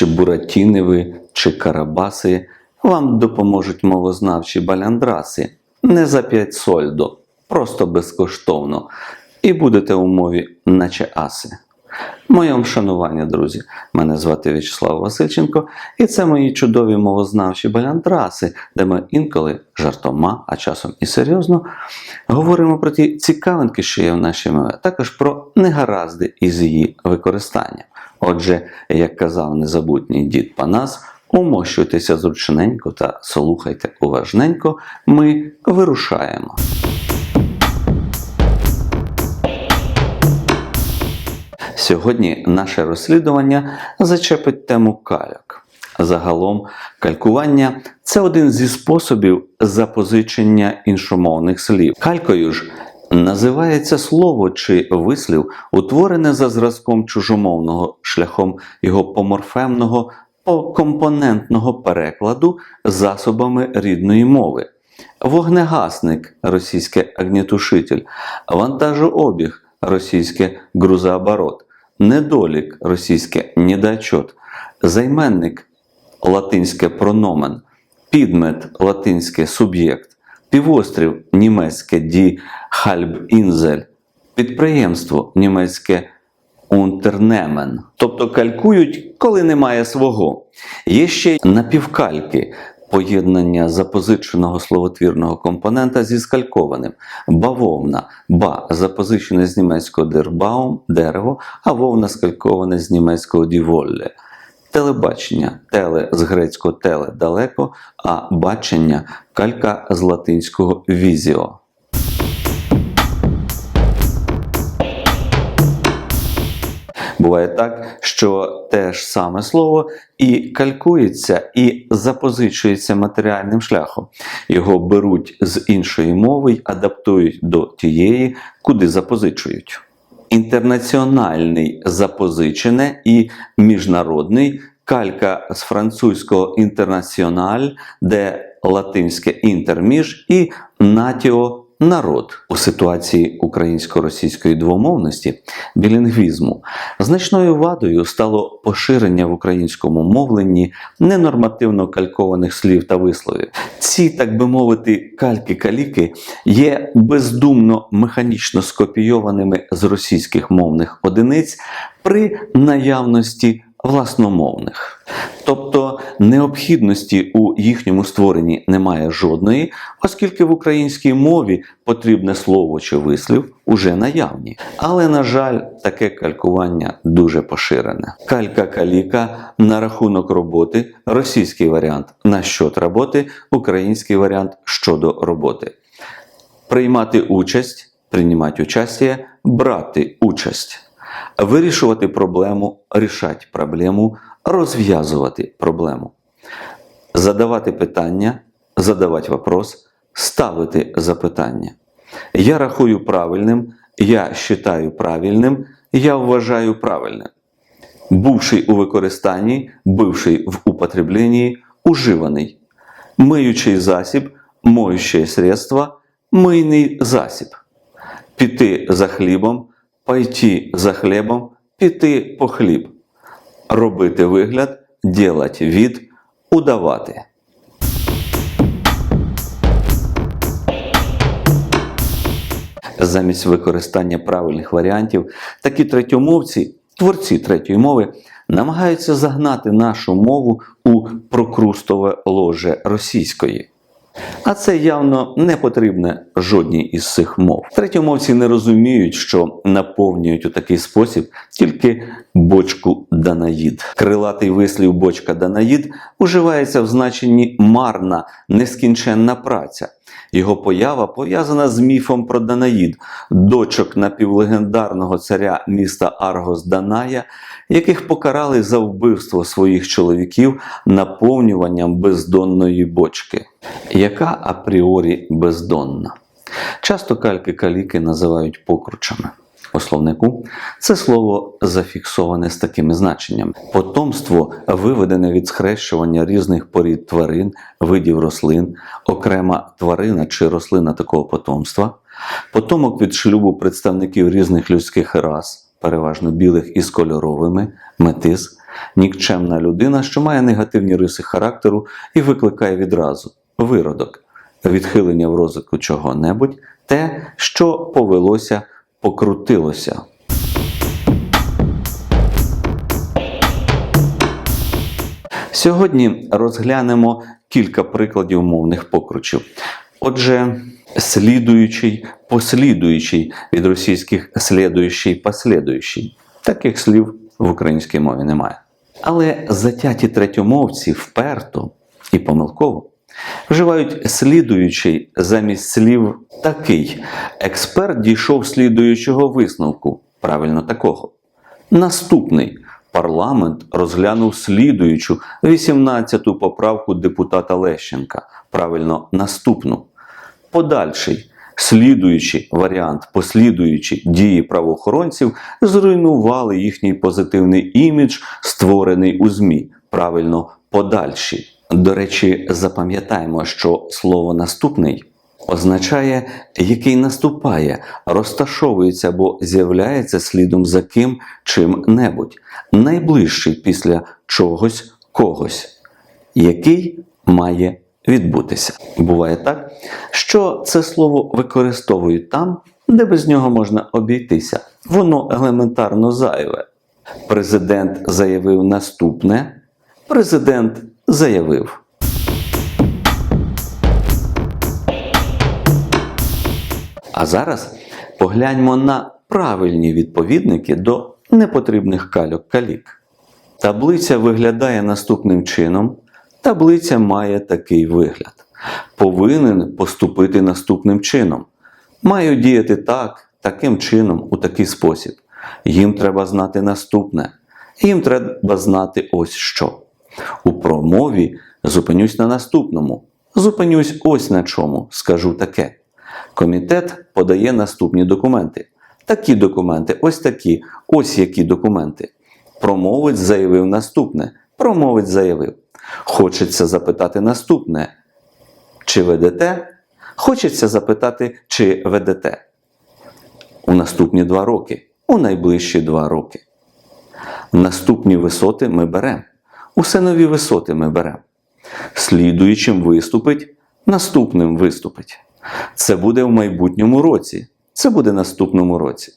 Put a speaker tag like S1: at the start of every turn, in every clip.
S1: чи Буратіниви, чи карабаси, вам допоможуть мовознавчі баляндраси. Не за п'ять сольдо, просто безкоштовно. І будете у мові, наче аси. Моє вам шанування, друзі. Мене звати В'ячеслав Васильченко, і це мої чудові мовознавчі баляндраси, де ми інколи жартома, а часом і серйозно говоримо про ті цікавинки, що є в нашій мові, а також про негаразди із її використанням. Отже, як казав незабутній дід Панас, умощуйтеся зручненько та слухайте уважненько, ми вирушаємо. Сьогодні наше розслідування зачепить тему кальок. Загалом, калькування це один зі способів запозичення іншомовних слів. Калькою ж називається слово чи вислів, утворене за зразком чужомовного шляхом його поморфемного покомпонентного перекладу засобами рідної мови. Вогнегасник російське агнітушитель, вантажообіг російське грузооборот, недолік російське недочот, займенник латинське прономен, підмет латинське суб'єкт, півострів німецьке ді Хальбінзель, підприємство німецьке Унтернемен. Тобто калькують, коли немає свого. Є ще напівкальки. Поєднання запозиченого словотвірного компонента зі скалькованим. Бавовна, ба запозичене з німецького дербаум дерево, а вовна скальковане з німецького діволле. Телебачення теле з грецького теле далеко, а бачення калька з латинського візіо. Буває так, що те ж саме слово і калькується, і запозичується матеріальним шляхом. Його беруть з іншої мови й адаптують до тієї, куди запозичують. Інтернаціональний запозичене і міжнародний калька з французького інтернаціональ, де латинське інтерміж і натіо народ у ситуації українсько-російської двомовності білінгвізму значною вадою стало поширення в українському мовленні ненормативно калькованих слів та висловів. Ці, так би мовити, кальки-каліки є бездумно механічно скопійованими з російських мовних одиниць при наявності власномовних. Тобто необхідності у їхньому створенні немає жодної, оскільки в українській мові потрібне слово чи вислів уже наявні. Але, на жаль, таке калькування дуже поширене. Калька-каліка на рахунок роботи, російський варіант на щот роботи, український варіант щодо роботи. Приймати участь, приймати участь, брати участь вирішувати проблему, рішати проблему, розв'язувати проблему, задавати питання, задавати вопрос, ставити запитання. Я рахую правильним, я вважаю правильним, я вважаю правильним. Бувший у використанні, бивший в употребленні, уживаний, миючий засіб, моюче средство, мийний засіб, піти за хлібом, пойти за хлібом, піти по хліб, робити вигляд, ділать від, удавати. Замість використання правильних варіантів, такі третьомовці, творці третьої мови, намагаються загнати нашу мову у прокрустове ложе російської. А це явно не потрібне жодній із цих мов. Третьомовці не розуміють, що наповнюють у такий спосіб тільки бочку Данаїд. Крилатий вислів бочка Данаїд уживається в значенні марна, нескінченна праця. Його поява пов'язана з міфом про Данаїд, дочок напівлегендарного царя міста Аргос Даная, яких покарали за вбивство своїх чоловіків наповнюванням бездонної бочки, яка апріорі бездонна. Часто кальки-каліки називають покручами. У словнику це слово зафіксоване з такими значеннями: потомство виведене від схрещування різних порід тварин, видів рослин, окрема тварина чи рослина такого потомства, потомок від шлюбу представників різних людських рас, переважно білих із кольоровими, метис, Нікчемна людина, що має негативні риси характеру і викликає відразу виродок, відхилення в розвитку чого-небудь, те, що повелося, покрутилося. Сьогодні розглянемо кілька прикладів мовних покручів. Отже, слідуючий, послідуючий від російських слідуючий, послідуючий. Таких слів в українській мові немає. Але затяті третьомовці вперто і помилково вживають слідуючий замість слів такий. Експерт дійшов слідуючого висновку, правильно такого. Наступний парламент розглянув слідуючу 18-ту поправку депутата Лещенка, правильно наступну. Подальший, слідуючий варіант, послідуючі дії правоохоронців зруйнували їхній позитивний імідж, створений у ЗМІ, правильно подальші. До речі, запам'ятаємо, що слово наступний означає, який наступає, розташовується або з'являється слідом за ким чим-небудь, найближчий після чогось когось, який має відбутися. Буває так, що це слово використовують там, де без нього можна обійтися. Воно елементарно зайве. Президент заявив наступне. Президент заявив. А зараз погляньмо на правильні відповідники до непотрібних кальок калік. Таблиця виглядає наступним чином. Таблиця має такий вигляд. Повинен поступити наступним чином. Маю діяти так, таким чином, у такий спосіб. Їм треба знати наступне. Їм треба знати ось що. У промові зупинюсь на наступному. Зупинюсь ось на чому, скажу таке. Комітет подає наступні документи. Такі документи, ось такі, ось які документи. Промовець заявив наступне. Промовець заявив. Хочеться запитати наступне. Чи ведете? Хочеться запитати, чи ведете. У наступні два роки. У найближчі два роки. Наступні висоти ми беремо. Усе нові висоти ми беремо. Слідуючим виступить, наступним виступить. Це буде в майбутньому році. Це буде наступному році.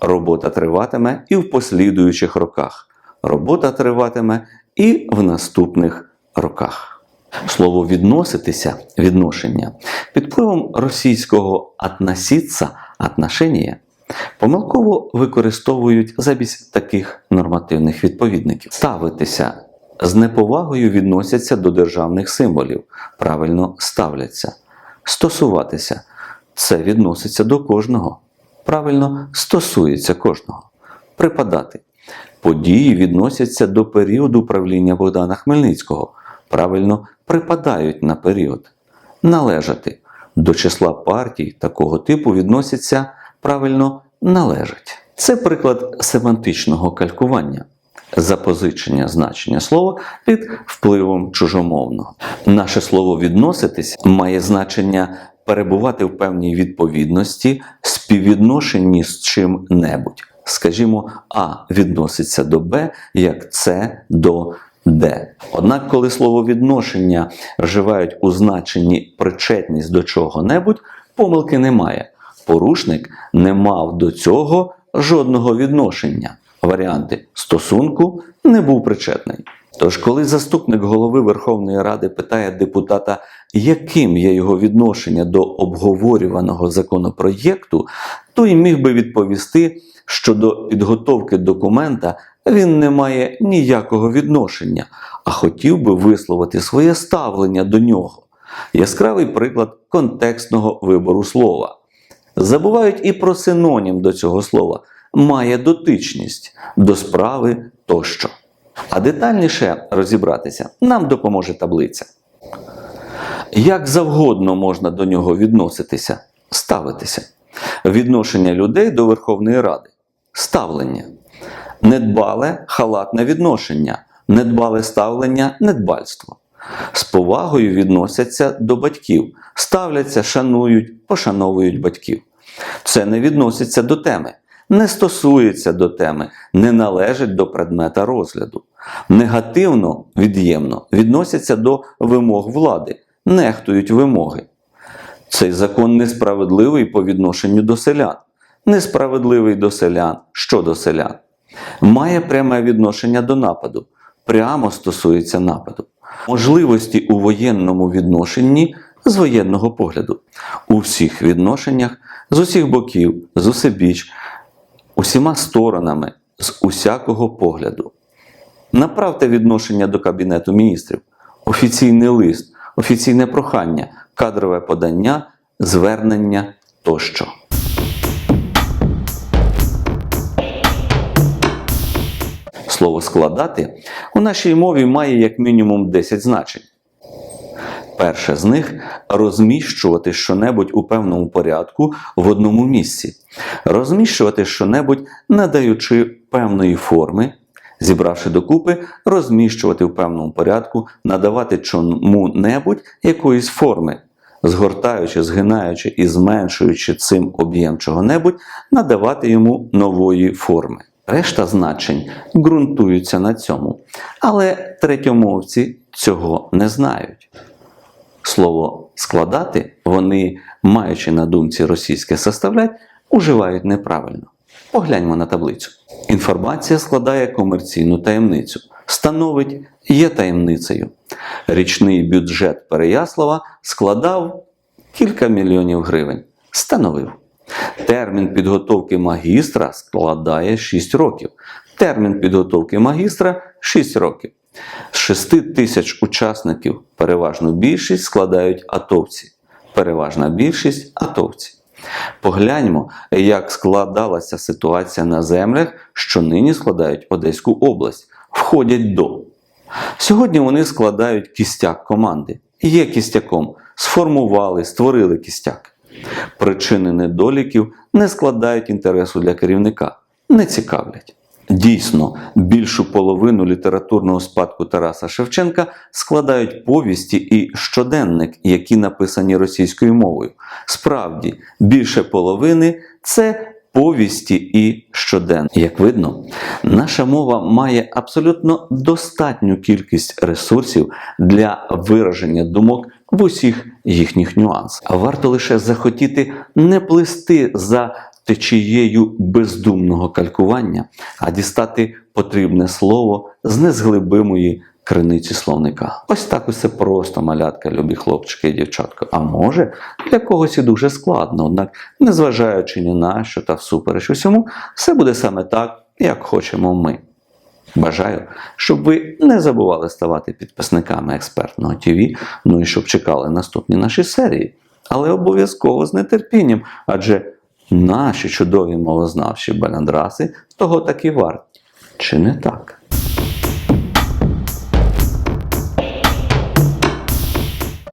S1: Робота триватиме і в послідуючих роках. Робота триватиме і в наступних роках. Слово відноситися, відношення під впливом російського «относиться», «отношення» помилково використовують замість таких нормативних відповідників. Ставитися з неповагою відносяться до державних символів, правильно ставляться. Стосуватися це відноситься до кожного. Правильно стосується кожного. Припадати. Події відносяться до періоду правління Богдана Хмельницького. Правильно припадають на період. Належати. До числа партій такого типу відносяться правильно належать. Це приклад семантичного калькування. Запозичення значення слова під впливом чужомовного. Наше слово відноситись має значення перебувати в певній відповідності, співвідношенні з чим-небудь. Скажімо, А відноситься до Б, як С до Д. Однак, коли слово відношення вживають у значенні причетність до чого-небудь, помилки немає. Порушник не мав до цього жодного відношення. Варіанти стосунку не був причетний. Тож, коли заступник голови Верховної Ради питає депутата, яким є його відношення до обговорюваного законопроєкту, той міг би відповісти, що до підготовки документа він не має ніякого відношення, а хотів би висловити своє ставлення до нього. Яскравий приклад контекстного вибору слова. Забувають і про синонім до цього слова має дотичність до справи тощо. А детальніше розібратися нам допоможе таблиця. Як завгодно можна до нього відноситися, ставитися. Відношення людей до Верховної Ради. Ставлення. Недбале халатне відношення, недбале ставлення недбальство. З повагою відносяться до батьків, ставляться, шанують, пошановують батьків. Це не відноситься до теми. Не стосується до теми, не належить до предмета розгляду. Негативно, від'ємно відносяться до вимог влади, нехтують вимоги. Цей закон несправедливий по відношенню до селян. Несправедливий до селян щодо селян. Має пряме відношення до нападу, прямо стосується нападу. Можливості у воєнному відношенні з воєнного погляду. У всіх відношеннях з усіх боків, з усебіч, усіма сторонами, з усякого погляду. Направте відношення до Кабінету міністрів, офіційний лист, офіційне прохання, кадрове подання, звернення тощо. Слово складати у нашій мові має як мінімум 10 значень. Перше з них розміщувати щонебудь у певному порядку в одному місці, розміщувати щонебудь, надаючи певної форми, зібравши докупи, розміщувати в певному порядку, надавати чому-небудь якоїсь форми, згортаючи, згинаючи і зменшуючи цим об'єм чого-небудь, надавати йому нової форми. Решта значень ґрунтуються на цьому, але третьомовці цього не знають. Слово складати вони, маючи на думці російське составлять, уживають неправильно. Погляньмо на таблицю. Інформація складає комерційну таємницю, становить є таємницею. Річний бюджет Переяслава складав кілька мільйонів гривень. Становив. Термін підготовки магістра складає 6 років. Термін підготовки магістра 6 років. З 6 тисяч учасників переважну більшість складають атовці. Переважна більшість атовці. Погляньмо, як складалася ситуація на землях, що нині складають Одеську область, входять до. Сьогодні вони складають кістяк команди. Є кістяком, сформували, створили кістяк. Причини недоліків не складають інтересу для керівника, не цікавлять. Дійсно, більшу половину літературного спадку Тараса Шевченка складають повісті і щоденник, які написані російською мовою. Справді, більше половини це повісті і щоденник. Як видно, наша мова має абсолютно достатню кількість ресурсів для вираження думок в усіх їхніх нюансах. Варто лише захотіти не плисти за течією бездумного калькування, а дістати потрібне слово з незглибимої криниці словника. Ось так усе просто, малятка, любі хлопчики і дівчатка. А може, для когось і дуже складно, однак, незважаючи ні на що та всупереч усьому, все буде саме так, як хочемо ми. Бажаю, щоб ви не забували ставати підписниками експертного ТВ, ну і щоб чекали наступні наші серії. Але обов'язково з нетерпінням, адже наші чудові мовознавчі баляндраси того таки варті. Чи не так?